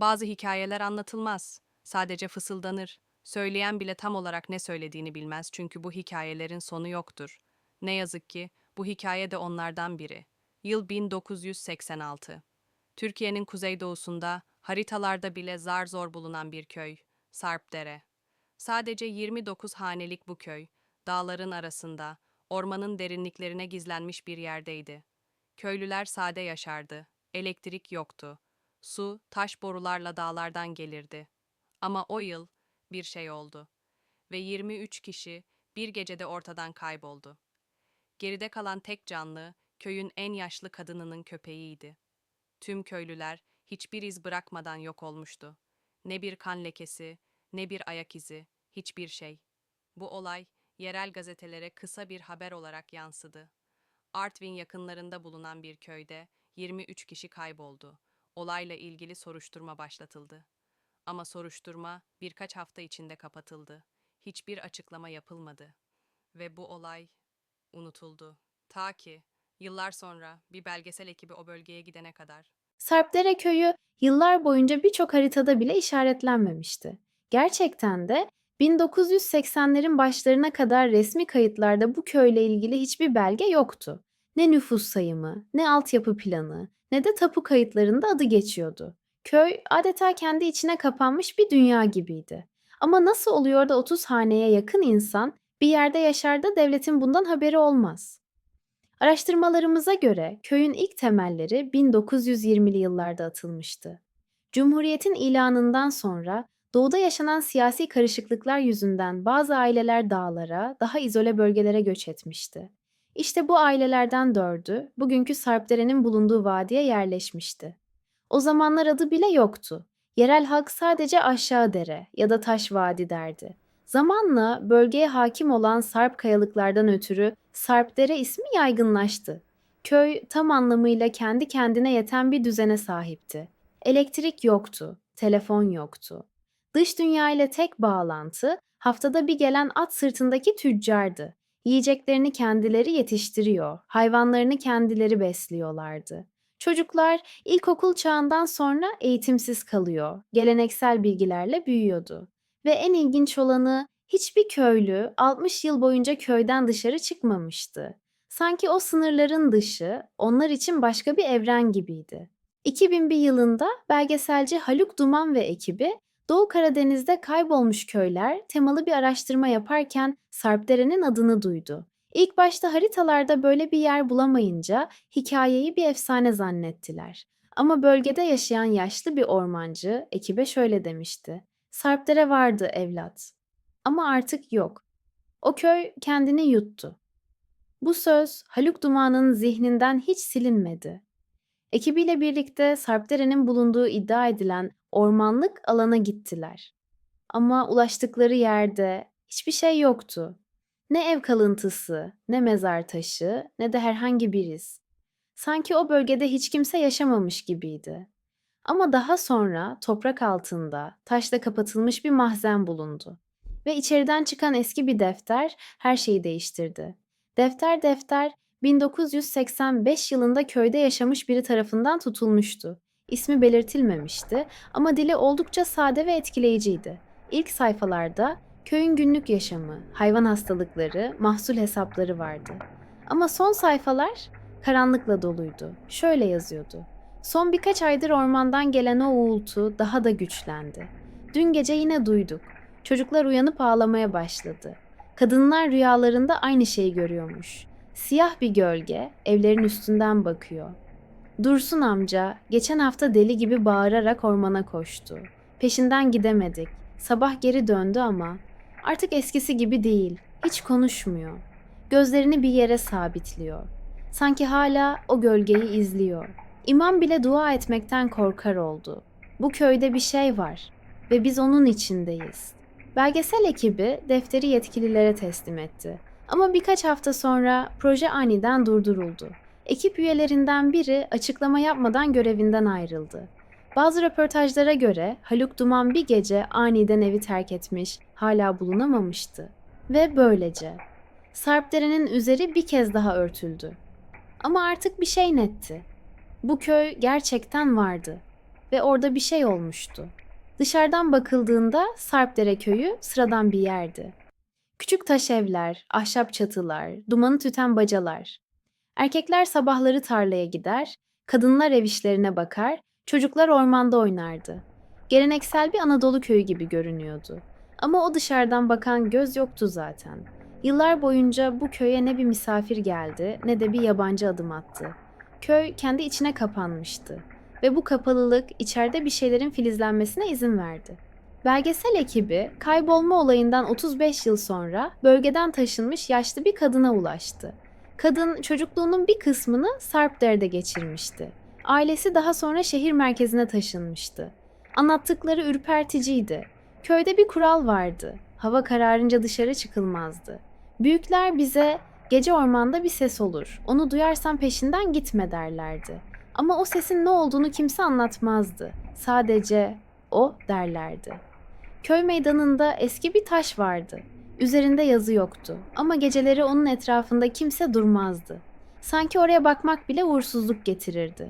Bazı hikayeler anlatılmaz. Sadece fısıldanır. Söyleyen bile tam olarak ne söylediğini bilmez çünkü bu hikayelerin sonu yoktur. Ne yazık ki bu hikaye de onlardan biri. Yıl 1986. Türkiye'nin kuzeydoğusunda, haritalarda bile zar zor bulunan bir köy, Sarpdere. Sadece 29 hanelik bu köy, dağların arasında, ormanın derinliklerine gizlenmiş bir yerdeydi. Köylüler sade yaşardı, elektrik yoktu. Su, taş borularla dağlardan gelirdi. Ama o yıl bir şey oldu ve 23 kişi bir gecede ortadan kayboldu. Geride kalan tek canlı köyün en yaşlı kadınının köpeğiydi. Tüm köylüler hiçbir iz bırakmadan yok olmuştu. Ne bir kan lekesi, ne bir ayak izi, hiçbir şey. Bu olay yerel gazetelere kısa bir haber olarak yansıdı. Artvin yakınlarında bulunan bir köyde 23 kişi kayboldu. Olayla ilgili soruşturma başlatıldı. Ama soruşturma birkaç hafta içinde kapatıldı. Hiçbir açıklama yapılmadı. Ve bu olay unutuldu. Ta ki yıllar sonra bir belgesel ekibi o bölgeye gidene kadar. Sarpdere köyü yıllar boyunca birçok haritada bile işaretlenmemişti. Gerçekten de 1980'lerin başlarına kadar resmi kayıtlarda bu köyle ilgili hiçbir belge yoktu. Ne nüfus sayımı, ne altyapı planı, ne de tapu kayıtlarında adı geçiyordu. Köy adeta kendi içine kapanmış bir dünya gibiydi. Ama nasıl oluyor da 30 haneye yakın insan bir yerde yaşar da devletin bundan haberi olmaz? Araştırmalarımıza göre köyün ilk temelleri 1920'li yıllarda atılmıştı. Cumhuriyetin ilanından sonra doğuda yaşanan siyasi karışıklıklar yüzünden bazı aileler dağlara, daha izole bölgelere göç etmişti. İşte bu ailelerden dördü bugünkü Sarpdere'nin bulunduğu vadiye yerleşmişti. O zamanlar adı bile yoktu. Yerel halk sadece aşağı dere ya da taş vadi derdi. Zamanla bölgeye hakim olan Sarp kayalıklardan ötürü Sarpdere ismi yaygınlaştı. Köy tam anlamıyla kendi kendine yeten bir düzene sahipti. Elektrik yoktu, telefon yoktu. Dış dünya ile tek bağlantı haftada bir gelen at sırtındaki tüccardı. Yiyeceklerini kendileri yetiştiriyor, hayvanlarını kendileri besliyorlardı. Çocuklar ilkokul çağından sonra eğitimsiz kalıyor, geleneksel bilgilerle büyüyordu. Ve en ilginç olanı hiçbir köylü 60 yıl boyunca köyden dışarı çıkmamıştı. Sanki o sınırların dışı onlar için başka bir evren gibiydi. 2001 yılında belgeselci Haluk Duman ve ekibi Doğu Karadeniz'de kaybolmuş köyler temalı bir araştırma yaparken Sarpdere'nin adını duydu. İlk başta haritalarda böyle bir yer bulamayınca hikayeyi bir efsane zannettiler. Ama bölgede yaşayan yaşlı bir ormancı ekibe şöyle demişti. Sarpdere vardı evlat. Ama artık yok. O köy kendini yuttu. Bu söz Haluk Duman'ın zihninden hiç silinmedi. Ekibiyle birlikte Sarpdere'nin bulunduğu iddia edilen ormanlık alana gittiler. Ama ulaştıkları yerde hiçbir şey yoktu. Ne ev kalıntısı, ne mezar taşı, ne de herhangi bir iz. Sanki o bölgede hiç kimse yaşamamış gibiydi. Ama daha sonra toprak altında taşla kapatılmış bir mahzen bulundu. Ve içeriden çıkan eski bir defter her şeyi değiştirdi. Defter defter 1985 yılında köyde yaşamış biri tarafından tutulmuştu. İsmi belirtilmemişti ama dili oldukça sade ve etkileyiciydi. İlk sayfalarda köyün günlük yaşamı, hayvan hastalıkları, mahsul hesapları vardı. Ama son sayfalar karanlıkla doluydu. Şöyle yazıyordu. Son birkaç aydır ormandan gelen o uğultu daha da güçlendi. Dün gece yine duyduk. Çocuklar uyanıp ağlamaya başladı. Kadınlar rüyalarında aynı şeyi görüyormuş. Siyah bir gölge evlerin üstünden bakıyor. Dursun amca geçen hafta deli gibi bağırarak ormana koştu. Peşinden gidemedik. Sabah geri döndü ama artık eskisi gibi değil. Hiç konuşmuyor. Gözlerini bir yere sabitliyor. Sanki hala o gölgeyi izliyor. İmam bile dua etmekten korkar oldu. Bu köyde bir şey var ve biz onun içindeyiz. Belgesel ekibi defteri yetkililere teslim etti. Ama birkaç hafta sonra proje aniden durduruldu. Ekip üyelerinden biri açıklama yapmadan görevinden ayrıldı. Bazı röportajlara göre Haluk Duman bir gece aniden evi terk etmiş, hala bulunamamıştı. Ve böylece Sarpdere'nin üzeri bir kez daha örtüldü. Ama artık bir şey netti. Bu köy gerçekten vardı. ve orada bir şey olmuştu. Dışarıdan bakıldığında Sarpdere köyü sıradan bir yerdi. Küçük taş evler, ahşap çatılar, dumanı tüten bacalar. Erkekler sabahları tarlaya gider, kadınlar ev işlerine bakar, çocuklar ormanda oynardı. Geleneksel bir Anadolu köyü gibi görünüyordu. Ama o dışarıdan bakan göz yoktu zaten. Yıllar boyunca bu köye ne bir misafir geldi ne de bir yabancı adım attı. Köy kendi içine kapanmıştı ve bu kapalılık içeride bir şeylerin filizlenmesine izin verdi. Belgesel ekibi kaybolma olayından 35 yıl sonra bölgeden taşınmış yaşlı bir kadına ulaştı. Kadın çocukluğunun bir kısmını Sarpder'de geçirmişti. Ailesi daha sonra şehir merkezine taşınmıştı. Anlattıkları ürperticiydi. Köyde bir kural vardı. Hava kararınca dışarı çıkılmazdı. Büyükler bize gece ormanda bir ses olur. Onu duyarsan peşinden gitme derlerdi. Ama o sesin ne olduğunu kimse anlatmazdı. Sadece o derlerdi. Köy meydanında eski bir taş vardı. Üzerinde yazı yoktu ama geceleri onun etrafında kimse durmazdı. Sanki oraya bakmak bile uğursuzluk getirirdi.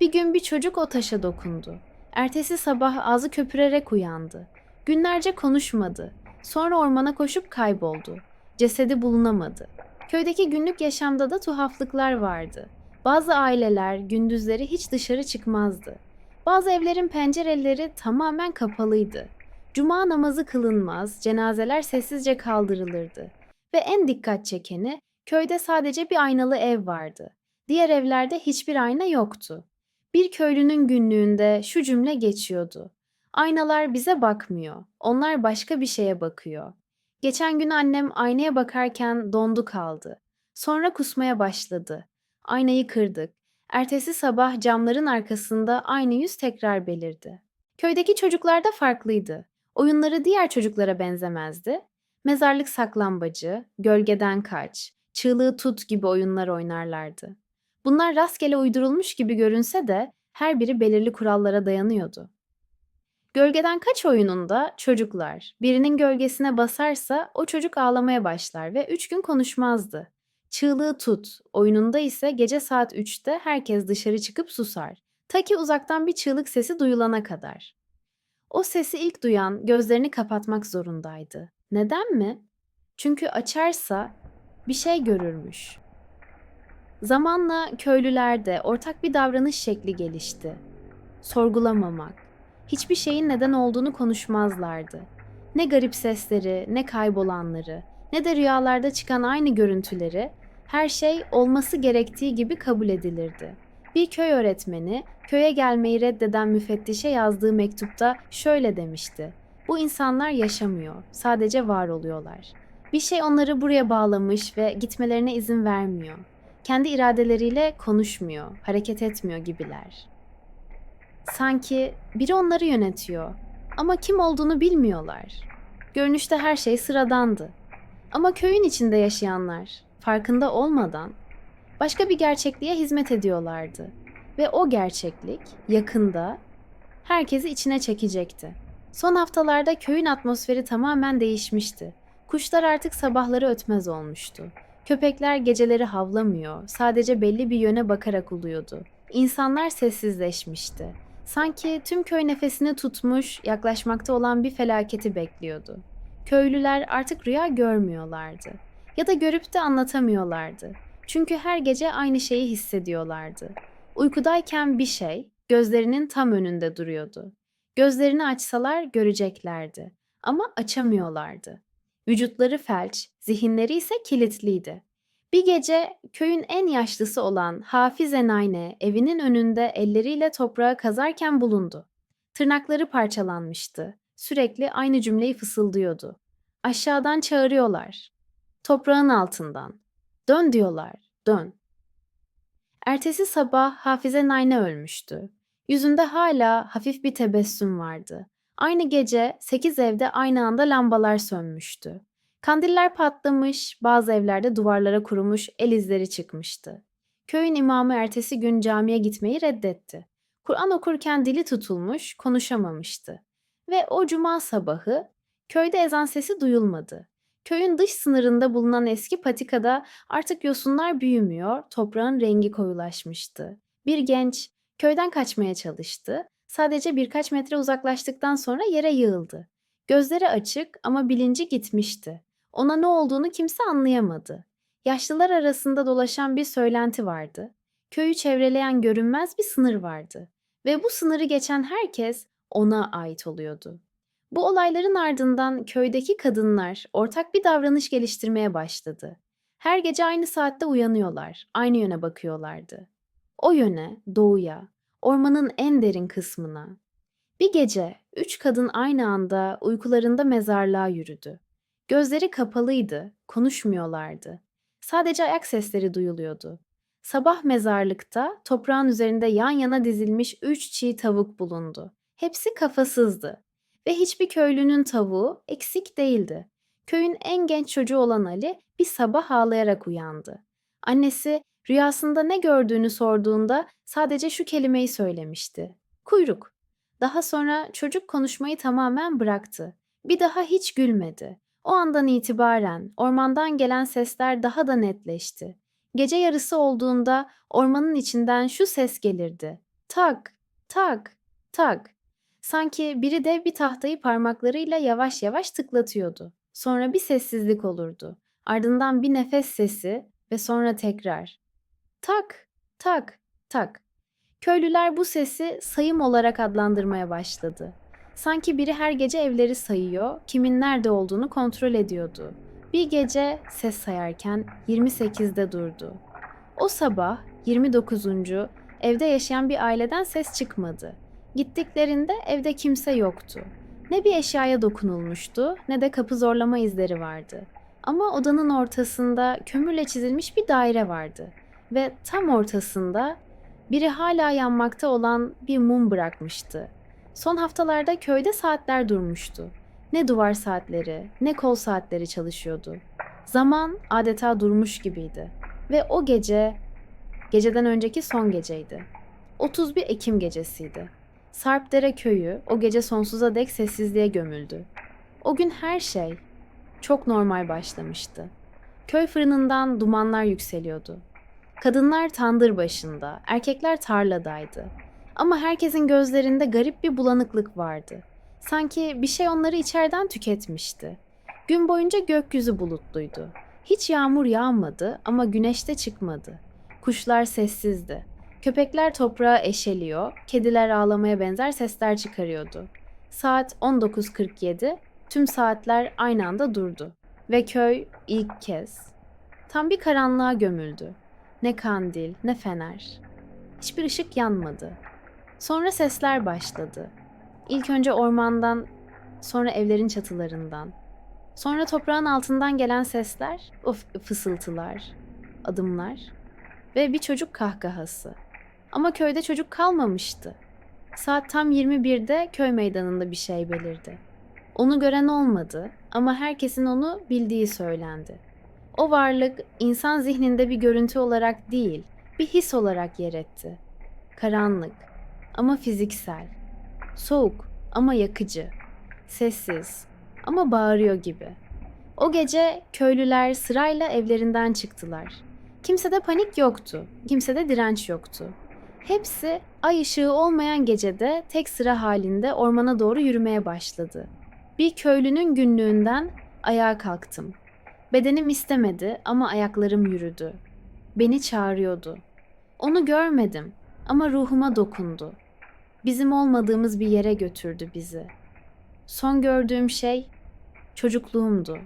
Bir gün bir çocuk o taşa dokundu. Ertesi sabah ağzı köpürerek uyandı. Günlerce konuşmadı. Sonra ormana koşup kayboldu. Cesedi bulunamadı. Köydeki günlük yaşamda da tuhaflıklar vardı. Bazı aileler gündüzleri hiç dışarı çıkmazdı. Bazı evlerin pencereleri tamamen kapalıydı. Cuma namazı kılınmaz, cenazeler sessizce kaldırılırdı. Ve en dikkat çekeni köyde sadece bir aynalı ev vardı. Diğer evlerde hiçbir ayna yoktu. Bir köylünün günlüğünde şu cümle geçiyordu. Aynalar bize bakmıyor. Onlar başka bir şeye bakıyor. Geçen gün annem aynaya bakarken dondu kaldı. Sonra kusmaya başladı. Aynayı kırdık. Ertesi sabah camların arkasında aynı yüz tekrar belirdi. Köydeki çocuklar da farklıydı. Oyunları diğer çocuklara benzemezdi. Mezarlık saklambacı, gölgeden kaç, çığlığı tut gibi oyunlar oynarlardı. Bunlar rastgele uydurulmuş gibi görünse de her biri belirli kurallara dayanıyordu. Gölgeden kaç oyununda çocuklar birinin gölgesine basarsa o çocuk ağlamaya başlar ve üç gün konuşmazdı. Çığlığı tut oyununda ise gece saat 3'te herkes dışarı çıkıp susar. Ta ki uzaktan bir çığlık sesi duyulana kadar. O sesi ilk duyan gözlerini kapatmak zorundaydı. Neden mi? Çünkü açarsa bir şey görürmüş. Zamanla köylülerde ortak bir davranış şekli gelişti. Sorgulamamak. Hiçbir şeyin neden olduğunu konuşmazlardı. Ne garip sesleri, ne kaybolanları, ne de rüyalarda çıkan aynı görüntüleri, her şey olması gerektiği gibi kabul edilirdi. Bir köy öğretmeni, köye gelmeyi reddeden müfettişe yazdığı mektupta şöyle demişti. Bu insanlar yaşamıyor, sadece var oluyorlar. Bir şey onları buraya bağlamış ve gitmelerine izin vermiyor. Kendi iradeleriyle konuşmuyor, hareket etmiyor gibiler. Sanki biri onları yönetiyor ama kim olduğunu bilmiyorlar. Görünüşte her şey sıradandı. Ama köyün içinde yaşayanlar farkında olmadan başka bir gerçekliğe hizmet ediyorlardı ve o gerçeklik yakında herkesi içine çekecekti. Son haftalarda köyün atmosferi tamamen değişmişti. Kuşlar artık sabahları ötmez olmuştu. Köpekler geceleri havlamıyor, sadece belli bir yöne bakarak uluyordu. İnsanlar sessizleşmişti. Sanki tüm köy nefesini tutmuş, yaklaşmakta olan bir felaketi bekliyordu. Köylüler artık rüya görmüyorlardı. Ya da görüp de anlatamıyorlardı. Çünkü her gece aynı şeyi hissediyorlardı. Uykudayken bir şey gözlerinin tam önünde duruyordu. Gözlerini açsalar göreceklerdi ama açamıyorlardı. Vücutları felç, zihinleri ise kilitliydi. Bir gece köyün en yaşlısı olan Hafiz Enayne evinin önünde elleriyle toprağı kazarken bulundu. Tırnakları parçalanmıştı. Sürekli aynı cümleyi fısıldıyordu. Aşağıdan çağırıyorlar. Toprağın altından. Dön diyorlar, dön. Ertesi sabah Hafize Nayne ölmüştü. Yüzünde hala hafif bir tebessüm vardı. Aynı gece sekiz evde aynı anda lambalar sönmüştü. Kandiller patlamış, bazı evlerde duvarlara kurumuş el izleri çıkmıştı. Köyün imamı ertesi gün camiye gitmeyi reddetti. Kur'an okurken dili tutulmuş, konuşamamıştı. Ve o cuma sabahı köyde ezan sesi duyulmadı. Köyün dış sınırında bulunan eski patikada artık yosunlar büyümüyor, toprağın rengi koyulaşmıştı. Bir genç köyden kaçmaya çalıştı. Sadece birkaç metre uzaklaştıktan sonra yere yığıldı. Gözleri açık ama bilinci gitmişti. Ona ne olduğunu kimse anlayamadı. Yaşlılar arasında dolaşan bir söylenti vardı. Köyü çevreleyen görünmez bir sınır vardı ve bu sınırı geçen herkes ona ait oluyordu. Bu olayların ardından köydeki kadınlar ortak bir davranış geliştirmeye başladı. Her gece aynı saatte uyanıyorlar, aynı yöne bakıyorlardı. O yöne, doğuya, ormanın en derin kısmına. Bir gece üç kadın aynı anda uykularında mezarlığa yürüdü. Gözleri kapalıydı, konuşmuyorlardı. Sadece ayak sesleri duyuluyordu. Sabah mezarlıkta toprağın üzerinde yan yana dizilmiş üç çiğ tavuk bulundu. Hepsi kafasızdı. Ve hiçbir köylünün tavuğu eksik değildi. Köyün en genç çocuğu olan Ali bir sabah ağlayarak uyandı. Annesi rüyasında ne gördüğünü sorduğunda sadece şu kelimeyi söylemişti. Kuyruk. Daha sonra çocuk konuşmayı tamamen bıraktı. Bir daha hiç gülmedi. O andan itibaren ormandan gelen sesler daha da netleşti. Gece yarısı olduğunda ormanın içinden şu ses gelirdi. Tak, tak, tak. Sanki biri dev bir tahtayı parmaklarıyla yavaş yavaş tıklatıyordu. Sonra bir sessizlik olurdu. Ardından bir nefes sesi ve sonra tekrar. Tak, tak, tak. Köylüler bu sesi sayım olarak adlandırmaya başladı. Sanki biri her gece evleri sayıyor, kimin nerede olduğunu kontrol ediyordu. Bir gece ses sayarken 28'de durdu. O sabah 29. evde yaşayan bir aileden ses çıkmadı. Gittiklerinde evde kimse yoktu. Ne bir eşyaya dokunulmuştu ne de kapı zorlama izleri vardı. Ama odanın ortasında kömürle çizilmiş bir daire vardı ve tam ortasında biri hala yanmakta olan bir mum bırakmıştı. Son haftalarda köyde saatler durmuştu. Ne duvar saatleri, ne kol saatleri çalışıyordu. Zaman adeta durmuş gibiydi. Ve o gece, geceden önceki son geceydi. 31 Ekim gecesiydi. Sarpdere köyü o gece sonsuza dek sessizliğe gömüldü. O gün her şey çok normal başlamıştı. Köy fırınından dumanlar yükseliyordu. Kadınlar tandır başında, erkekler tarladaydı. Ama herkesin gözlerinde garip bir bulanıklık vardı. Sanki bir şey onları içeriden tüketmişti. Gün boyunca gökyüzü bulutluydu. Hiç yağmur yağmadı ama güneş de çıkmadı. Kuşlar sessizdi. Köpekler toprağa eşeliyor, kediler ağlamaya benzer sesler çıkarıyordu. Saat 19.47, tüm saatler aynı anda durdu. Ve köy ilk kez tam bir karanlığa gömüldü. Ne kandil, ne fener. Hiçbir ışık yanmadı. Sonra sesler başladı. İlk önce ormandan, sonra evlerin çatılarından. Sonra toprağın altından gelen sesler, o f- fısıltılar, adımlar ve bir çocuk kahkahası. Ama köyde çocuk kalmamıştı. Saat tam 21'de köy meydanında bir şey belirdi. Onu gören olmadı ama herkesin onu bildiği söylendi. O varlık insan zihninde bir görüntü olarak değil, bir his olarak yer etti. Karanlık ama fiziksel. Soğuk ama yakıcı. Sessiz ama bağırıyor gibi. O gece köylüler sırayla evlerinden çıktılar. Kimsede panik yoktu, kimsede direnç yoktu. Hepsi ay ışığı olmayan gecede tek sıra halinde ormana doğru yürümeye başladı. Bir köylünün günlüğünden ayağa kalktım. Bedenim istemedi ama ayaklarım yürüdü. Beni çağırıyordu. Onu görmedim ama ruhuma dokundu. Bizim olmadığımız bir yere götürdü bizi. Son gördüğüm şey çocukluğumdu.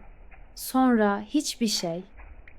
Sonra hiçbir şey